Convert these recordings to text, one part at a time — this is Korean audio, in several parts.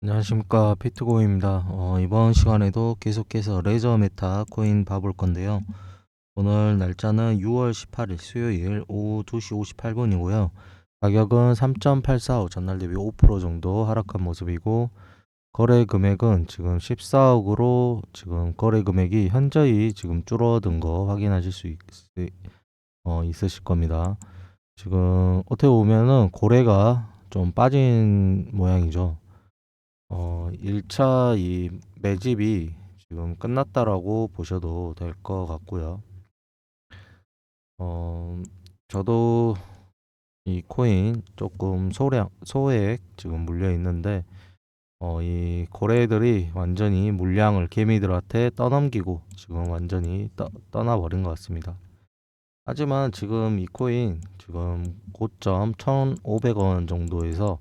안녕하십니까 피트고입니다. 어, 이번 시간에도 계속해서 레저 메타 코인 봐볼 건데요. 오늘 날짜는 6월 18일 수요일 오후 2시 58분이고요. 가격은 3.845 전날 대비 5% 정도 하락한 모습이고 거래 금액은 지금 14억으로 지금 거래 금액이 현저히 지금 줄어든 거 확인하실 수 있, 어, 있으실 겁니다. 지금 어떻게 보면은 고래가 좀 빠진 모양이죠. 어, 1차 이 매집이 지금 끝났다라고 보셔도 될 것 같고요. 어, 저도 이 코인 조금 소량, 소액 지금 물려 있는데, 어, 이 고래들이 완전히 물량을 개미들한테 떠넘기고 지금 완전히 떠, 떠나버린 것 같습니다. 하지만 지금 이 코인 지금 고점 1,500원 정도에서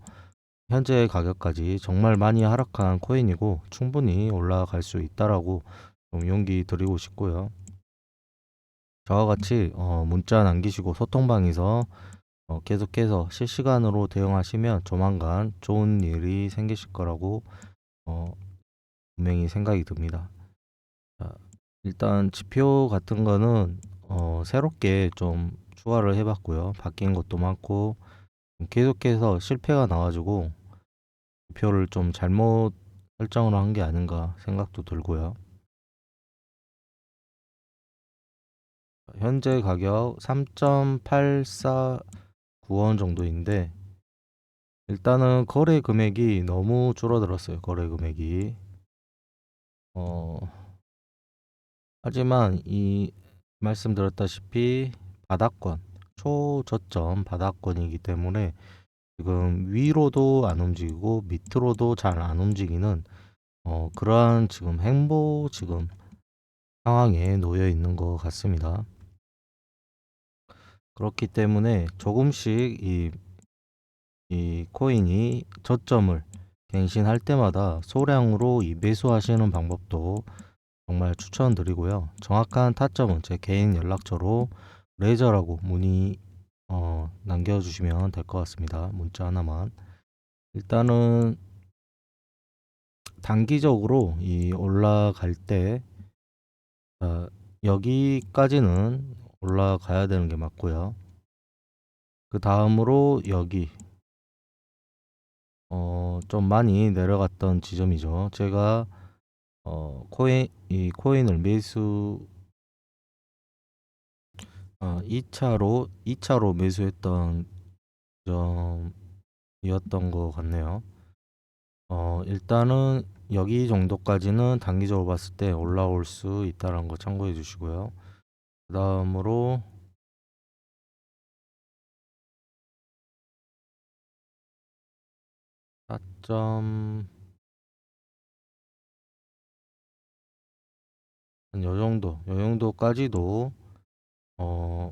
현재 가격까지 정말 많이 하락한 코인이고 충분히 올라갈 수 있다라고 좀 용기 드리고 싶고요. 저와 같이 어, 문자 남기시고 소통방에서 어, 계속해서 실시간으로 대응하시면 조만간 좋은 일이 생기실 거라고 어, 분명히 생각이 듭니다. 자, 일단 지표 같은 거는 어, 새롭게 좀 추가를 해봤고요. 바뀐 것도 많고 계속해서 실패가 나와가지고 지표를 좀 잘못 설정을 한게 아닌가 생각도 들고요. 현재 가격 3.849원 정도인데 일단은 거래 금액이 너무 줄어들었어요. 거래 금액이. 어, 하지만 이 말씀드렸다시피 바닥권, 초저점 바닥권이기 때문에 지금 위로도 안 움직이고 밑으로도 잘 안 움직이는 어, 그러한 지금 행보 지금 상황에 놓여 있는 것 같습니다. 그렇기 때문에 조금씩 이, 이 코인이 저점을 갱신할 때마다 소량으로 이 매수하시는 방법도 정말 추천드리고요. 정확한 타점은 제 개인 연락처로 레저라고 문의 어, 남겨주시면 될 것 같습니다. 문자 하나만. 일단은 단기적으로 이 올라갈 때 자, 여기까지는 올라가야 되는 게 맞고요. 그 다음으로 여기 어, 좀 많이 내려갔던 지점이죠. 제가 어, 코인 이 코인을 매수 어, 2차로 2차로 매수했던 점이었던 것 같네요. 어, 일단은 여기 정도까지는 단기적으로 봤을 때 올라올 수 있다는 거 참고해 주시고요. 그 다음으로 점 한요 정도, 요 정도까지도 어,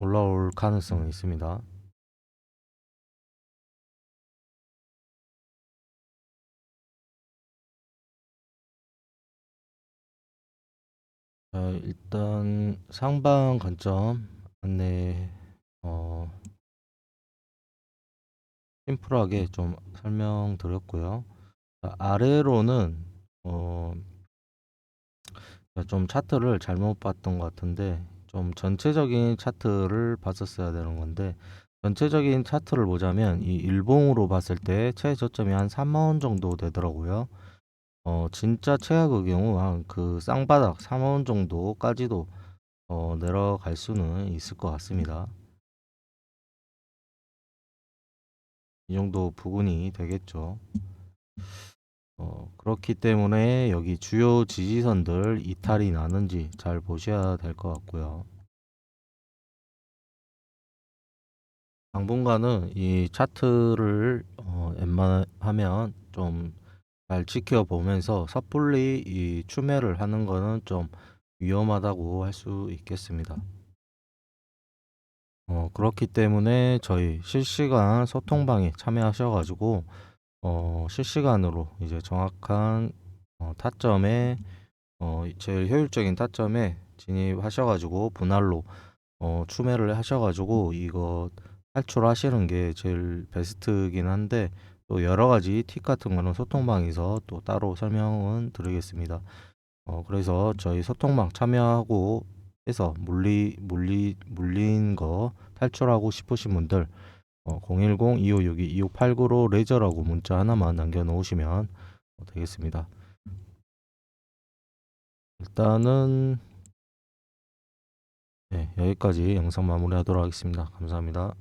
올라올 가능성은 있습니다. 자, 일단 상방 관점 안내 어, 심플하게 좀 설명드렸고요. 자, 아래로는 어, 좀 차트를 잘못 봤던 것 같은데 좀 전체적인 차트를 봤었어야 되는 건데 전체적인 차트를 보자면 이 일봉으로 봤을 때 최저점이 한 3만 원 정도 되더라고요. 어 진짜 최악의 경우 한 그 쌍바닥 3만 원 정도까지도 어 내려갈 수는 있을 것 같습니다. 이 정도 부분이 되겠죠. 어, 그렇기 때문에 여기 주요 지지선들 이탈이 나는지 잘 보셔야 될 것 같고요. 당분간은 이 차트를 어, 웬만하면 좀 잘 지켜보면서 섣불리 이 추매를 하는 거는 좀 위험하다고 할 수 있겠습니다. 어, 그렇기 때문에 저희 실시간 소통방에 참여하셔가지고 어, 실시간으로 이제 정확한 어, 타점에 어, 제일 효율적인 타점에 진입하셔 가지고 분할로 어, 추매를 하셔 가지고 이거 탈출하시는 게 제일 베스트긴 한데 또 여러 가지 팁 같은 거는 소통방에서 또 따로 설명은 드리겠습니다. 어, 그래서 저희 소통방 참여하고 해서 물리 물리 물린 거 탈출하고 싶으신 분들 어, 010-2562-2589로 레저라고 문자 하나만 남겨놓으시면 어, 되겠습니다. 일단은 네, 여기까지 영상 마무리하도록 하겠습니다. 감사합니다.